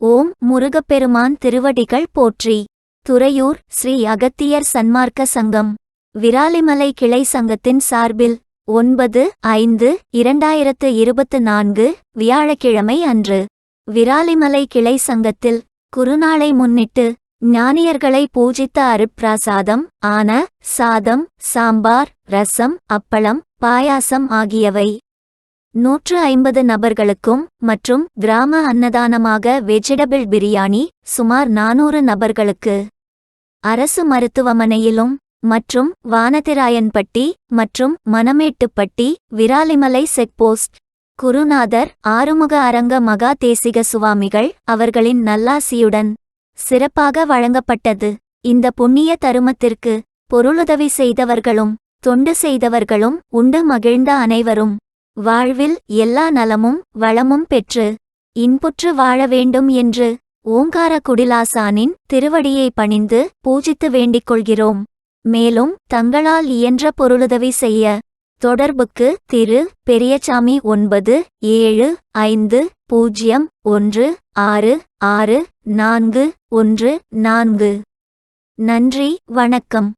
ஓம் முருகப்பெருமான் திருவடிகள் போற்றி. துறையூர் ஸ்ரீ அகத்தியர் சன்மார்க்க சங்கம். விராலிமலை கிளை சங்கத்தின் சார்பில் ஒன்பது ஐந்து இரண்டாயிரத்து இருபத்து நான்கு வியாழக்கிழமை அன்று விராலிமலை கிளை சங்கத்தில் குருநாளை முன்னிட்டு ஞானியர்களை பூஜித்த அருட்பிராசாதம் ஆன சாதம் சாம்பார் ரசம் அப்பளம் பாயாசம் ஆகியவை நூற்று ஐம்பது நபர்களுக்கும் மற்றும் கிராம அன்னதானமாக வெஜிடபிள் பிரியாணி சுமார் நானூறு நபர்களுக்கு. அரசு மருத்துவமனையிலும் மற்றும் வானதிராயன்பட்டி மற்றும் மணமேட்டுப்பட்டி விராலிமலை செக்போஸ்ட் குருநாதர் ஆறுமுக அரங்க மகா தேசிக சுவாமிகள் அவர்களின் நல்லாசியுடன் சிறப்பாக வழங்கப்பட்டது. இந்த புண்ணிய தருமத்திற்கு பொருளுதவி செய்தவர்களும் தொண்டு செய்தவர்களும் உண்டு மகிழ்ந்த அனைவரும். வாழ்வில் எல்லா நலமும் வளமும் பெற்று இன்புற்று வாழ வேண்டும் என்று ஓங்கார குடிலாசானின் திருவடியை பணிந்து பூஜித்து வேண்டிக் கொள்கிறோம். மேலும் தங்களால் இயன்ற பொருளுதவி செய்ய தொடர்புக்கு திரு பெரியசாமி ஒன்பது ஏழு ஐந்து பூஜ்ஜியம் ஒன்று ஆறு ஆறு நான்கு ஒன்று நான்கு. நன்றி வணக்கம்.